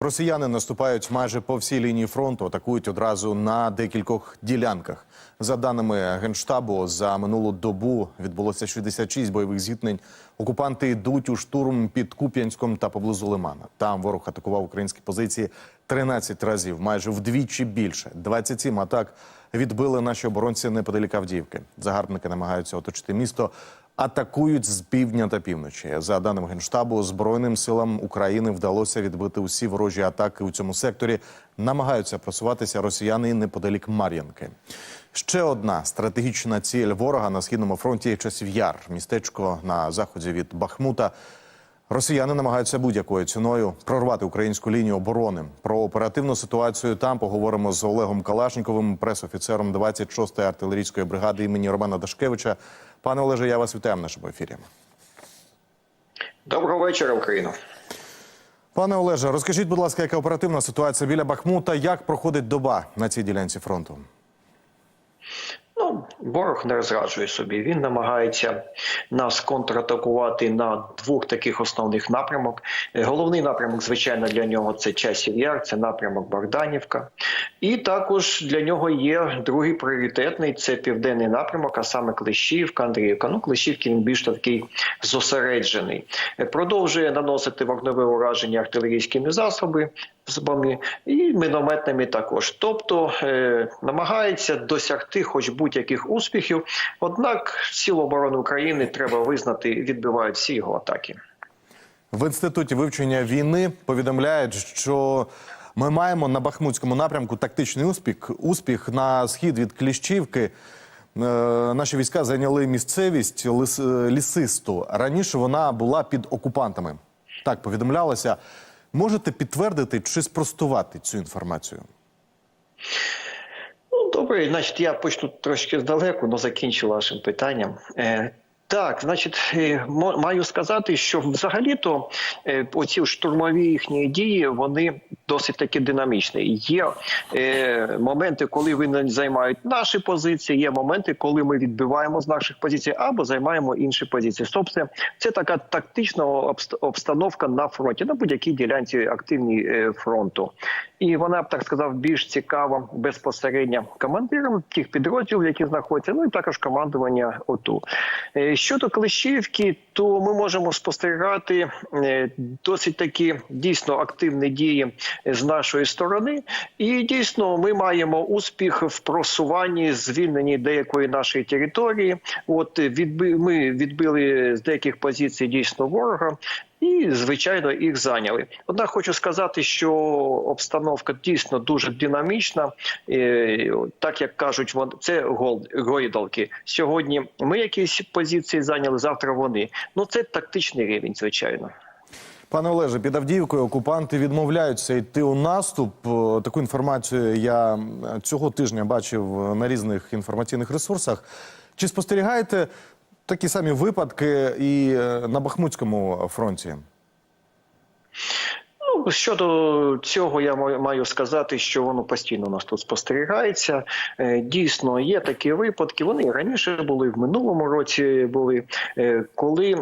Росіяни наступають майже по всій лінії фронту, атакують одразу на декількох ділянках. За даними генштабу, за минулу добу відбулося 66 бойових зіткнень. Окупанти йдуть у штурм під Куп'янськом та поблизу Лимана. Там ворог атакував українські позиції 13 разів, майже вдвічі більше. 27 атак відбили наші оборонці неподалік Авдіївки. Загарбники намагаються оточити місто. Атакують з півдня та півночі. За даними генштабу, збройним силам України вдалося відбити усі ворожі атаки у цьому секторі. Намагаються просуватися росіяни неподалік Мар'янки. Ще одна стратегічна ціль ворога на східному фронті часів яр, містечко на заході від Бахмута. Росіяни намагаються будь-якою ціною прорвати українську лінію оборони. Про оперативну ситуацію там поговоримо з Олегом Калашніковим, пресофіцером 26-ї артилерійської бригади імені Романа Дашкевича. Пане Олеже, я вас вітаю в нашому ефірі. Доброго вечора, Україна. Пане Олеже, розкажіть, будь ласка, яка оперативна ситуація біля Бахмута? Як проходить доба на цій ділянці фронту? Ну, ворог не розраджує собі. Він намагається нас контратакувати на двох таких основних напрямок. Е, Головний напрямок, звичайно, для нього це часів яр, це напрямок Богданівка. І також для нього є другий пріоритетний це південний напрямок, а саме Клещівка, Андріївка. Ну, Клещівки він більш такий зосереджений. Е, Продовжує наносити вогневе ураження артилерійськими засоби засобами і мінометними також. Тобто е, намагається досягти хоч будь-яких успіхів. Однак Сил оборони України треба визнати, відбивають всі його атаки. В інституті вивчення війни повідомляють, що ми маємо на Бахмутському напрямку тактичний успіх. Успіх на схід від Кліщівки. Е, Наші війська зайняли місцевість е, лісисту. Раніше вона була під окупантами. Так повідомлялося. Можете підтвердити чи спростувати цю інформацію? Ну, добре, значить, я почну трошки здалеку, але закінчу вашим питанням. Так, значить, е, маю сказати, що взагалі-то е, оці штурмові їхні дії вони досить таки динамічні. Є е, моменти, коли вони займають наші позиції, є моменти, коли ми відбиваємо з наших позицій або займаємо інші позиції. Тобто, це така тактична обст- обстановка на фронті, на будь-якій ділянці активній е, фронту. І вона б так сказав більш цікава безпосередньо командирам тих підрозділів, які знаходяться, ну і також командування ОТУ. Щодо Клещівки, то ми можемо спостерігати е, досить такі дійсно активні дії з нашої сторони, і дійсно ми маємо успіх в просуванні звільненні деякої нашої території. От відби ми відбили з деяких позицій дійсно ворога. І звичайно їх зайняли. Однак хочу сказати, що обстановка дійсно дуже динамічна. Е, Так як кажуть, це гойдалки. Сьогодні ми якісь позиції зайняли, завтра вони. Ну це тактичний рівень, звичайно. Пане Олеже, під Авдіївкою окупанти відмовляються йти у наступ. Е, Таку інформацію я цього тижня бачив на різних інформаційних ресурсах. Чи спостерігаєте такі самі випадки і е, на Бахмутському фронті? Ну, щодо цього, я маю- сказати, що воно постійно у нас тут спостерігається. Е, Дійсно, є такі випадки. Вони раніше були в минулому році. Були е, коли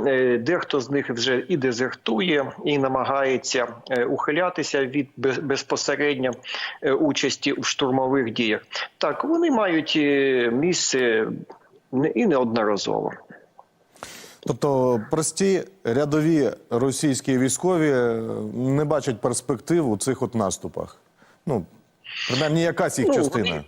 дехто з них вже і дезертує, і намагається ухилятися від безпосередньо участі у штурмових діях. Так, вони мають місце і неодноразово. Тобто прості рядові російські військові е, не бачать перспектив у цих от наступах. Ну, принаймні, якась їх Ну, частина. вони-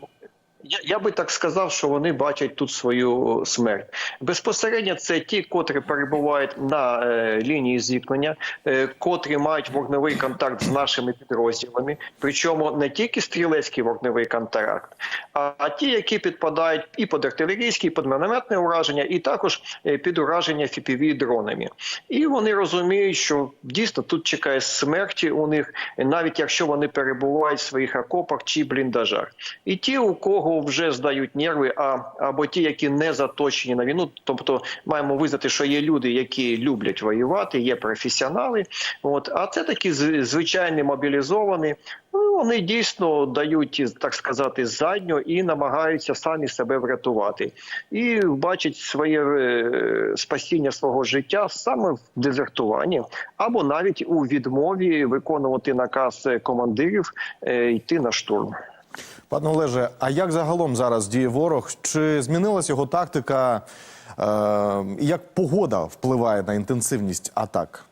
Я, би так сказав, що вони бачать тут свою смерть. Безпосередньо це ті, котрі перебувають на е, лінії зіткнення, е, котрі мають вогневий контакт з нашими підрозділами. Причому не тільки стрілецький вогневий контакт, а, а ті, які підпадають і під артилерійське, і під мінометне ураження, і також е, під ураження FPV дронами. І вони розуміють, що дійсно тут чекає смерті у них, навіть якщо вони перебувають в своїх окопах чи бліндажах. І ті, у кого вже здають нерви, а або ті, які не заточені на війну, тобто маємо визнати, що є люди, які люблять воювати, є професіонали. От а це такі звичайні мобілізовані. Ну вони дійсно дають, так сказати, задню і намагаються самі себе врятувати. І бачать своє е, спасіння свого життя саме в дезертуванні, або навіть у відмові виконувати наказ командирів е, йти на штурм. Пане Олеже, а як загалом зараз діє ворог? Чи змінилась його тактика? Е, як погода впливає на інтенсивність атак?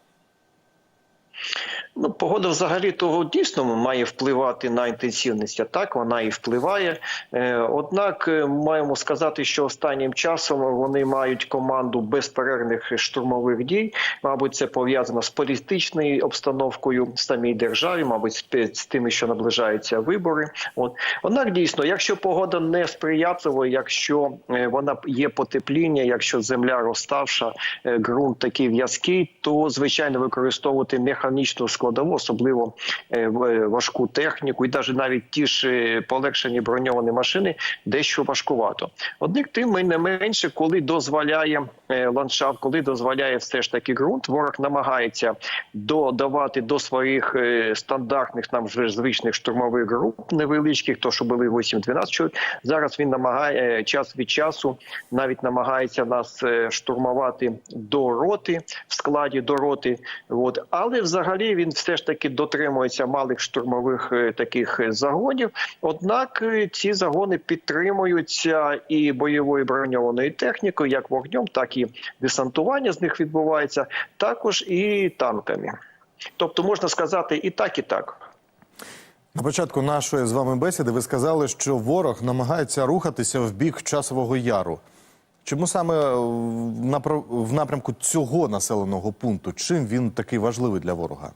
Ну, погода взагалі того дійсно має впливати на інтенсивність атак, вона і впливає. Е, однак е, маємо сказати, що останнім часом вони мають команду безперервних штурмових дій. Мабуть, це пов'язано з політичною обстановкою в самій державі, мабуть, з тими, що наближаються вибори. От однак, дійсно, якщо погода не сприятлива, якщо е, вона є потепління, якщо земля розставша, ґрунт такий в'язкий, то звичайно використовувати механічну складову, особливо е, е, важку техніку, і навіть навіть ті ж е, полегшені броньовані машини дещо важкувато. Однак тим не менше, коли дозволяє ландшафт, коли дозволяє все ж таки ґрунт, ворог намагається додавати до своїх стандартних нам вже звичних штурмових груп невеличких, то що були 8-12 чоловік. Зараз він намагає час від часу, навіть намагається нас штурмувати до роти в складі до роти. От але взагалі він все ж таки дотримується малих штурмових е, таких е, загонів. Однак е, ці загони підтримуються і бойовою броньованою технікою, як вогнем, так і десантування з них відбувається, також і танками. Тобто можна сказати і так, і так. На початку нашої з вами бесіди ви сказали, що ворог намагається рухатися в бік часового яру. Чому саме в напрямку цього населеного пункту? Чим він такий важливий для ворога?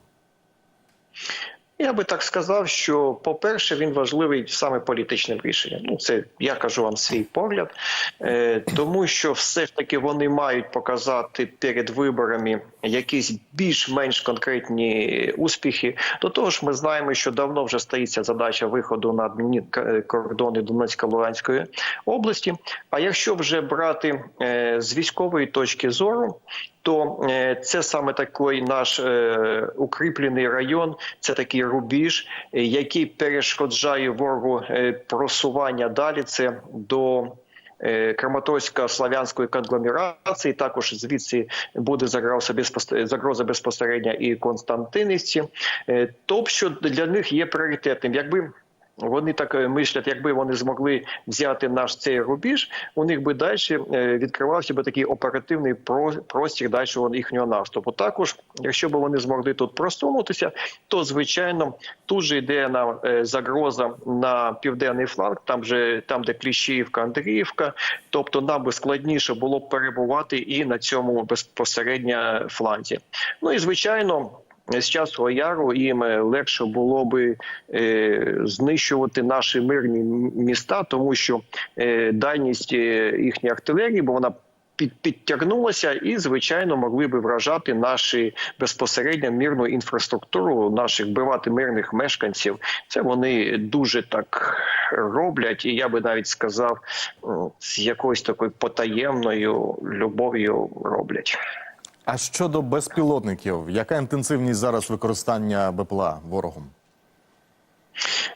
Я би так сказав, що по-перше, він важливий саме політичним рішенням. Ну, це я кажу вам свій погляд, е, тому що все ж таки вони мають показати перед виборами якісь більш-менш конкретні успіхи. До того ж, ми знаємо, що давно вже стоїться задача виходу на адмінні кордони Донецько-Луганської області. А якщо вже брати е, з військової точки зору, то е, це саме такий наш е, укріплений район, це такий рубіж, який перешкоджає ворогу е, просування далі. Це до е, Краматорсько-славянської конгломерації. Також звідси буде загроза безпосередньо, загроза безпосередня і Константинівці. Тобто для них є пріоритетним. Якби вони так е, мислять, якби вони змогли взяти наш цей рубіж, у них би далі е, відкривався би такий оперативний простір дальшого їхнього наступу. Також, якщо б вони змогли тут просунутися, то звичайно тут же йде на е, загроза на південний фланг, там же там, де Кліщіївка, Андріївка. Тобто нам би складніше було перебувати і на цьому безпосередньо фланзі. Ну і звичайно. З часу яру їм легше було би е, знищувати наші мирні міста, тому що е, дальність е, їхньої артилерії, бо вона під, підтягнулася, і звичайно могли би вражати наші безпосередньо мирну інфраструктуру, наших вбивати мирних мешканців. Це вони дуже так роблять, і я би навіть сказав, з якоюсь такою потаємною любов'ю роблять. А щодо безпілотників, яка інтенсивність зараз використання БПЛА ворогом?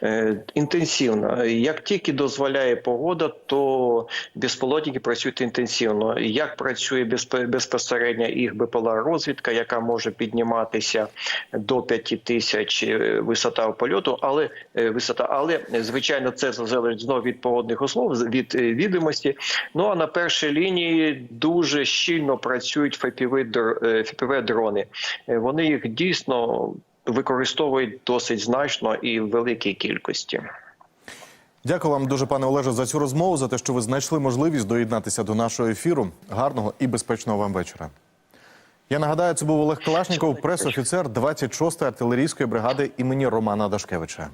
Е, Інтенсивно. Як тільки дозволяє погода, то безпілотники працюють інтенсивно. Як працює безпосередньо їх БПЛА розвідка, яка може підніматися до 5 тисяч е, висота польоту, але е, висота, але звичайно, це залежить знову від погодних услов, від відомості. Ну а на першій лінії дуже щільно працюють ФПВ дрони. Е, Вони їх дійсно використовують досить значно і в великій кількості. Дякую вам дуже, пане Олеже, за цю розмову, за те, що ви знайшли можливість доєднатися до нашого ефіру. Гарного і безпечного вам вечора. Я нагадаю, це був Олег Калашніков, прес-офіцер 26-ї артилерійської бригади імені Романа Дашкевича.